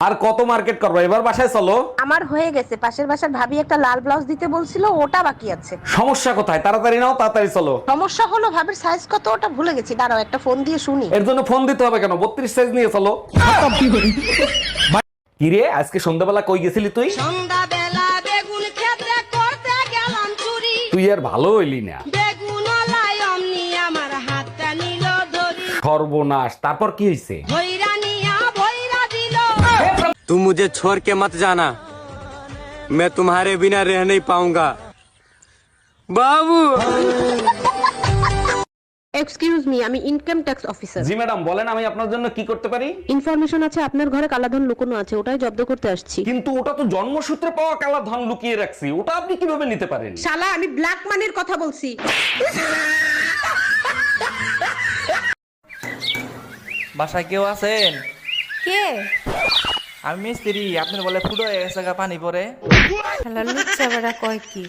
আর কত মার্কেট করব? এবার বাসায় চলো। আমার হয়ে গেছে। পাশের বাসার ভাবি একটা লাল ব্লাউজ দিতে বলছিল ওটা বাকি আছে। সমস্যা কোথায়? তাড়াতাড়ি নাও তাড়াতাড়ি চলো। সমস্যা হলো ভাবির সাইজ কত ওটা ভুলে গেছি। দাঁড়াও একটা ফোন দিয়ে শুনি। এর জন্য ফোন দিতে হবে কেন? বত্রিশ সাইজ নিয়ে চলো। কিরে আজকে সন্ধ্যাবেলা কই গেছিলি তুই? সন্ধ্যাবেলা বেগুন ক্ষেত্রে করতে গেলাম চুরি। তুই আর ভালো হইলি না। বেগুন অমনি আমার হাতটা নিল ধরি। সর্বনাশ। তারপর কি ভৈরা দিল तुम मुझे छोड़ के मत जाना मैं तुम्हारे बिना रह नहीं पाऊंगा बाबू এক্সকিউজ মি আমি income tax officer ji madam বলেন আমি আপনার জন্য কি করতে পারি ইনফরমেশন আছে আপনার ঘরে কালাধন লুকোনো আছে ওটাই জব্দ করতে আসছি কিন্তু ওটা তো জন্মসূত্রে পাওয়া কালা ধন লুকিয়ে রাখছি ওটা আপনি কিভাবে নিতে পারেন শালা আমি ব্ল্যাক মানির কথা বলছি বাসায় কেউ আছেন কে আমি মিস্ত্রি আপনার বলে ফুটো হয়ে গেছে গা পানি পরে। শালা লুচ্চা বেড়া কয় কি?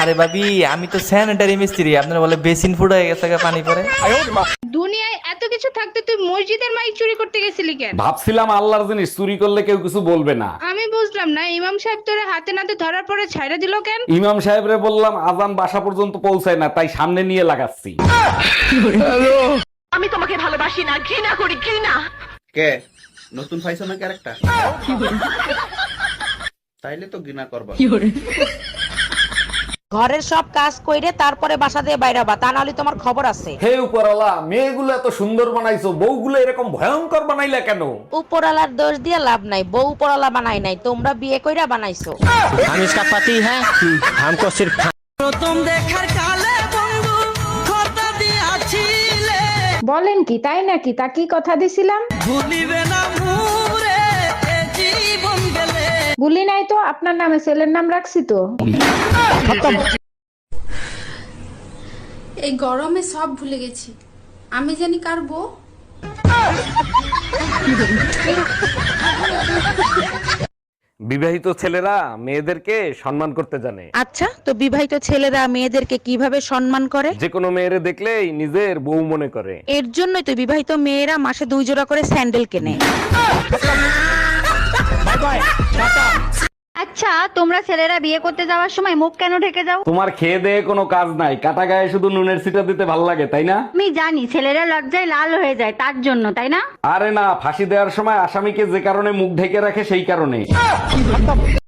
আরে ভাবি আমি তো স্যানিটারি মিস্ত্রি আপনার বলে বেসিন ফুটো হয়ে গেছে গা পানি পরে। দুনিয়ায় এত কিছু থাকতে তুই মসজিদের মাইক চুরি করতে গেছিলি কেন? ভাবছিলাম আল্লাহর জিনিস চুরি করলে কেউ কিছু বলবে না। আমি বুঝলাম না ইমাম সাহেব তোরে হাতে নাতে ধরার পরে ছাইড়া দিল কেন? ইমাম সাহেবরে বললাম আজান বাসা পর্যন্ত পৌঁছায় না তাই সামনে নিয়ে লাগাচ্ছি। আমি তোমাকে ভালোবাসি না ঘৃণা করি ঘৃণা। কে? নতুন পাইছো না ক্যারেক্টার তাইলে তো গিনা করবা। ঘরের সব কাজ কইরে তারপরে বাসা দিয়ে বাইরে বা তা নাহলে তোমার খবর আছে। হে উপরালা মেয়েগুলো এত সুন্দর বানাইছো বউগুলো এরকম ভয়ঙ্কর বানাইলা কেন? উপরালার দোষ দিয়ে লাভ নাই বউ উপরালা বানাই নাই তোমরা বিয়ে কইরা বানাইছো। আমি ইসকা পাতি হ্যাঁ হামকো সিরফ প্রথম দেখার বলেন কি তাই নাকি? তা কি কথা দিছিলাম? ভুলি নাই তো আপনার নামে ছেলের নাম রাখছি তো। এই গরমে সব ভুলে গেছি। আমি জানি কার বউ। বিবাহিত ছেলেরা মেয়েদেরকে সম্মান করতে জানে। আচ্ছা তো বিবাহিত ছেলেরা মেয়েদেরকে কীভাবে সম্মান করে? যে কোনো মেয়েরে দেখলেই নিজের বউ মনে করে। এর জন্যই তো বিবাহিত মেয়েরা মাসে দুই জোড়া করে স্যান্ডেল কেনে। আচ্ছা তোমরা ছেলেরা বিয়ে করতে যাওয়ার সময় মুখ কেন ঢেকে যাও? তোমার খেয়ে দেয়ে কোনো কাজ নাই। কাটা গায়ে শুধু নুনের সিটা দিতে ভালো লাগে তাই না? আমি জানি ছেলেরা লজ্জায় লাল হয়ে যায় তার জন্য তাই না? আরে না ফাঁসি দেওয়ার সময় আসামিকে যে কারণে মুখ ঢেকে রাখে সেই কারণে।